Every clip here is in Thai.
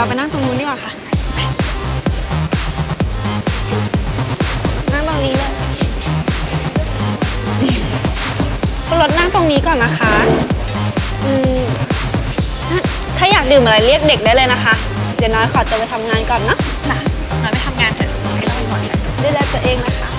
ดี๋ยวเราไปนั่งตรงนู้นดีกว่าค่ะ นั่งตรงนี้เลยคุณรถนั่งตรงนี้ก่อนนะคะอืมถ้าถ้าอยากดื่มอะไรเรียกเด็กได้เลยนะคะ เดี๋ยวน้อยขอตัวไปทำงานก่อนเนาะน่ะน้อยไปทำงานเถอะไม่ต้องเป็นห่วงฉันดูแลตัวเองนะคะ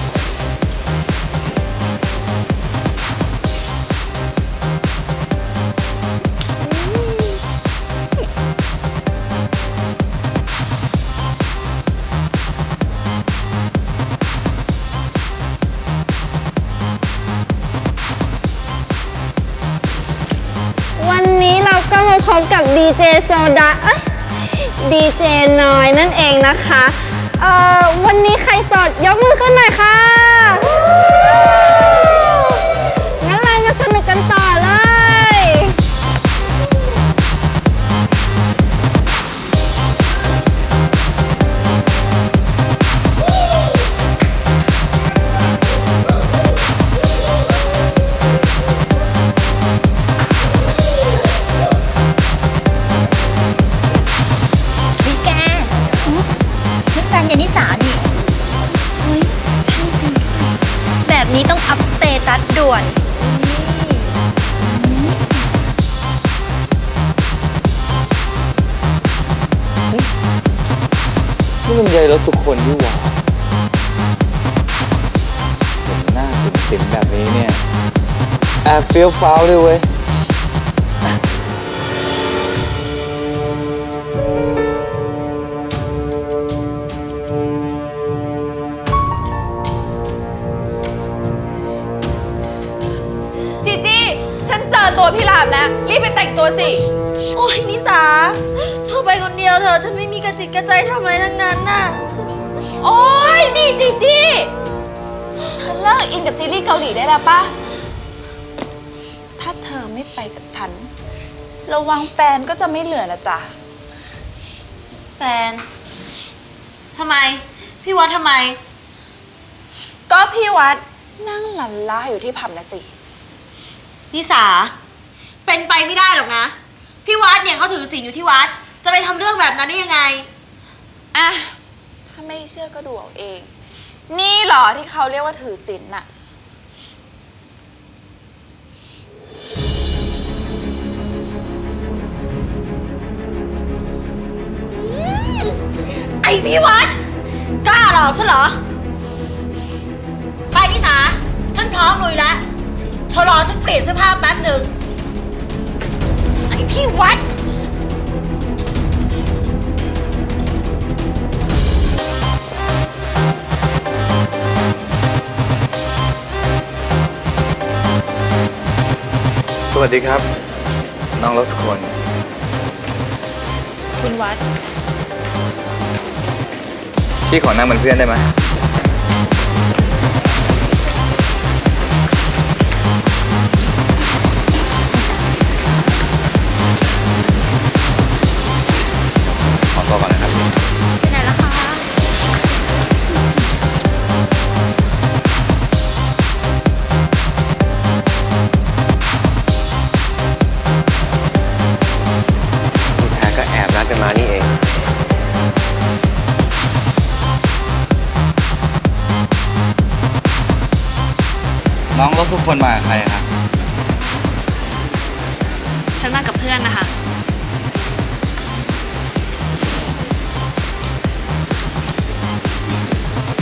ดีเจโซดาเอ้ยดีเจน้อยนั่นเองนะคะเอ่อวันนี้ใครโสดยกมือขึ้นหน่อยค่ะ ด่วนนี่มันใหญ่แล้วสุขคนนี่หว่าเห็นหน้าเต็มๆแบบนี้เนี่ยแอบเฟี้ยวฟ้าวเลยเว้ย ตัวพี่รามแล้ว รีบไปแต่งตัวสิ โอ้ยนิสา เธอไปคนเดียวเธอะฉันไม่มีกระจิตกระใจทำอะไรทั้งนั้นน่ะ โอ้ยนี่จีจี้เธอเลิกอินกับซีรีส์เกาหลีได้แล้วปะถ้าเธอไม่ไปกับฉัน ระวังแฟนก็จะไม่เหลือนะจ๊ะแฟน ทำไม พี่วัดทำไม ก็พี่วัดนั่งหลันล้าอยู่ที่ผับนะสิ นิสา เป็นไปไม่ได้หรอกนะ พี่วัดเนี่ยเขาถือศีลอยู่ที่วัด จะไปทำเรื่องแบบนั้นได้ยังไง อะ ถ้าไม่เชื่อก็ดูเอาเอง นี่เหรอที่เขาเรียกว่าถือศีลน่ะ ไอพี่วัดกล้าหลอกฉันเหรอ ไปนิสา ฉันพร้อมลุยแล้วเธอรอฉันเปลี่ยนเสื้อผ้าแป๊บหนึ่งไอ พี่วัด สวัสดีครับ น้องรถสุคนคุณวัด พี่ขอนั่งเป็นเพื่อนได้ไหม กคนมากับใครครับ ฉันมากับเพื่อนนะคะ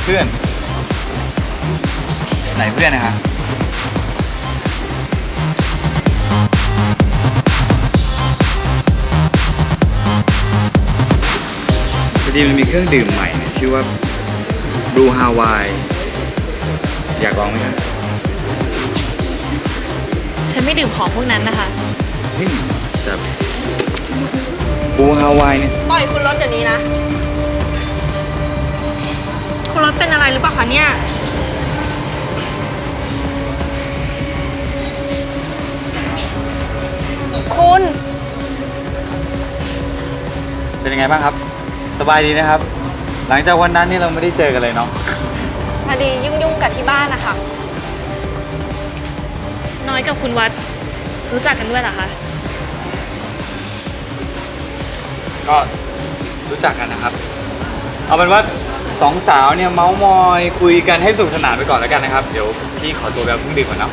เพื่อน ไหนเพื่อนนะฮะพอดีมันมีเครื่องดื่มใหม่เนี่ยชื่อว่าบลูฮาวาย อยากลองไหมครับ ฉันไม่ดื่มของพวกนั้นนะคะ เฮ้ยแต่บลูฮาวายเนี่ยปล่อยคุณรถเดี๋ยวนี้นะ คุณรถเป็นอะไรหรือเปล่าคะเนี่ย คุณ เป็นยังไงบ้างครับ สบายดีนะครับ หลังจากวันนั้นนี่เราไม่ได้เจอกันเลยเนาะ พอดียุ่งๆกับที่บ้านนะคะน้ อยกับคุณวัดรู้จักกันด้วยเหรอคะ ก็รู้จักกันนะครับ เอาเป็นว่าสองสาวเนี่ยเมาส์มอยคุยกันให้สนุกสนานไปก่อนแล้วกันนะครับ เดี๋ยวพี่ขอตัวไปเอาเครื่องดื่มก่อนเนาะ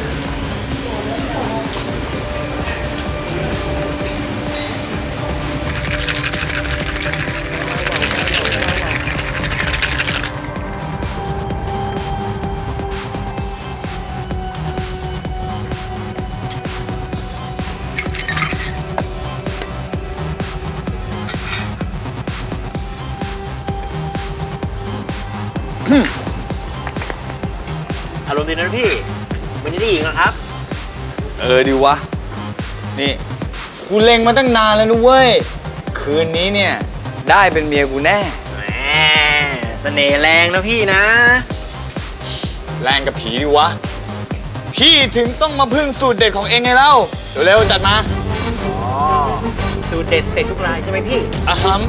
อารมณ์ดีนะพี่วันนี้ได้หญิงเหรอครับ เออดีวะ นี่ กูเล็งมาตั้งนานแล้วนะเว้ย คืนนี้เนี่ย ได้เป็นเมียกูแน่ แหมเสน่ห์แรงนะพี่นะ แรงกับผีดิวะ พี่ถึงต้องมาพึ่งสูตรเด็ดของเองไงเล่าเร็วๆจัดมา อ๋อ สูตรเด็ดเสร็จทุกรายใช่ไหมพี่อาฮัม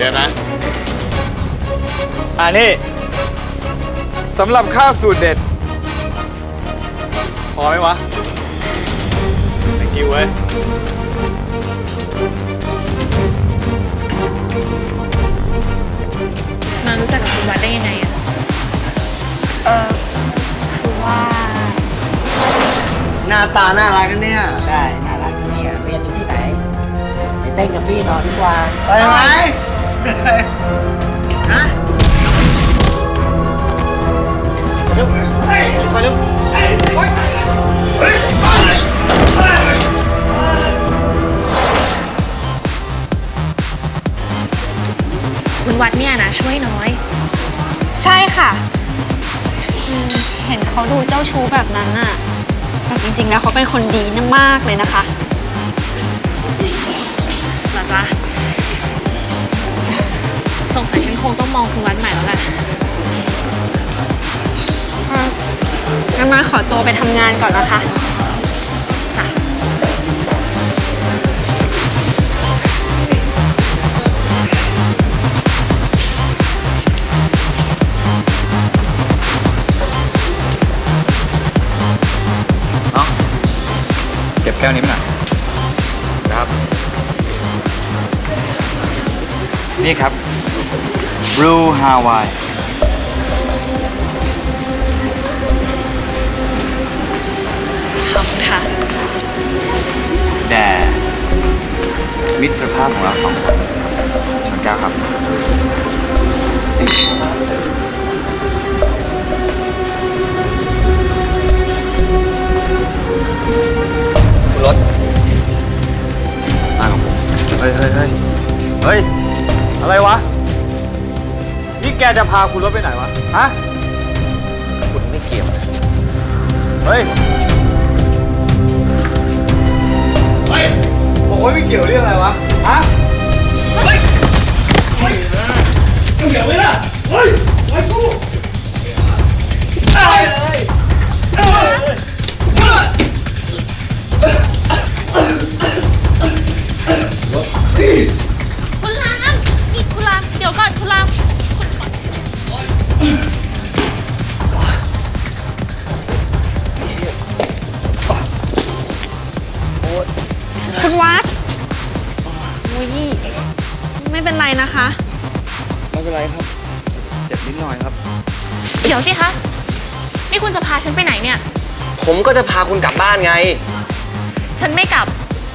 เดี๋ยวนะ อ่านี่สำหรับข้าวสูตรเด็ด พอไหมวะ thank you เว้ย มารู้จักกับคุณวัดได้ยังไงอะเออคือว่า หน้าตาน่ารักกันเนี่ย ใช่ น่ารักเนี่ยเรียนอยู่ที่ไหน ไปเต้นกับพี่ต่อดีกว่า ไปไหม ฮะคุณวัดเนี่ยนะช่วยน้อย ใช่ค่ะอืมเห็นเขาดูเจ้าชู้แบบนั้นน่ะแต่จริงๆแล้วเขาเป็นคนดีมากเลยนะคะ สงสัยฉันคงต้องมองคุณวัดใหม่แล้วแหละงั้นมาขอตัวไปทำงานก่อนนะคะจ้ะเก็บแก้วนี้มาหน่อยครับ นี่ครับ Blue Hawaii ขอบคุณค่ะ แด่มิตรภาพของเราสองคนชนแก้วครับรถมาของผมเฮ้ยเฮ้ยเฮ้ยเฮ้ย อะไรวะนี่ แกจะพาคุณรถไปไหนวะ ฮะ คุณไม่เกี่ยวนะเฮ้ย เฮ้ยบอกว่าไม่เกี่ยวเรื่องอะไรวะ ฮะคุณ อุ้ยไม่เป็นไรนะคะ ไม่เป็นไรครับ เจ็บนิดหน่อยครับ เดี๋ยวสิคะ นี่คุณจะพาฉันไปไหนเนี่ย ผมก็จะพาคุณกลับบ้านไง ฉันไม่กลับ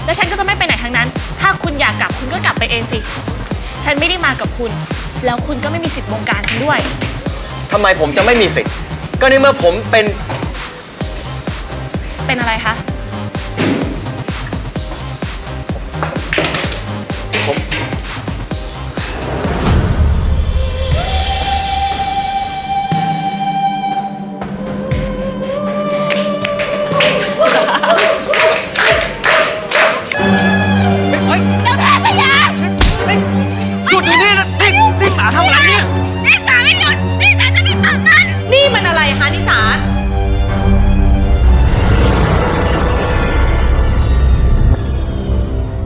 และฉันก็จะไม่ไปไหนทั้งนั้น ถ้าคุณอยากกลับคุณก็กลับไปเองสิ ฉันไม่ได้มากับคุณ แล้วคุณก็ไม่มีสิทธิ์บงการฉันด้วย ทำไมผมจะไม่มีสิทธิ์ ก็ในเมื่อผมเป็น เป็นอะไรคะ